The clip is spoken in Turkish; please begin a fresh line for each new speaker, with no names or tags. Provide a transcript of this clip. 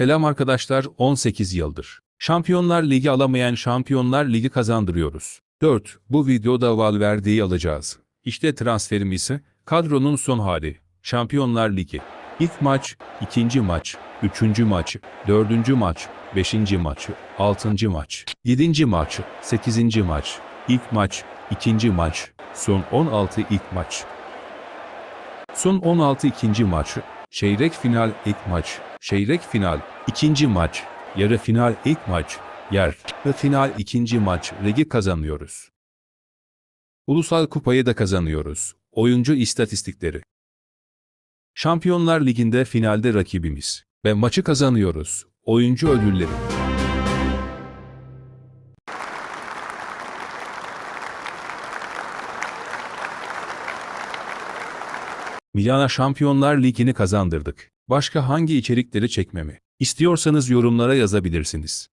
Selam arkadaşlar 18 yıldır. Şampiyonlar Ligi alamayan Şampiyonlar Ligi kazandırıyoruz. 4. Bu videoda Valverde'yi alacağız. İşte transferimiz, kadronun son hali. Şampiyonlar Ligi. İlk maç, ikinci maç, üçüncü maç, dördüncü maç, beşinci maç, altıncı maç, yedinci maç, sekizinci maç, ilk maç, ikinci maç, son 16 ilk maç. Son 16 ikinci maç, çeyrek final ilk maç, çeyrek final ikinci maç, yarı final ilk maç, yer ve final ikinci maç ligi kazanıyoruz. Ulusal kupayı da kazanıyoruz. Oyuncu istatistikleri. Şampiyonlar Ligi'nde finalde rakibimiz ve maçı kazanıyoruz. Oyuncu ödülleri. Milan'a Şampiyonlar Ligi'ni kazandırdık. Başka hangi içerikleri çekmemi istiyorsanız yorumlara yazabilirsiniz.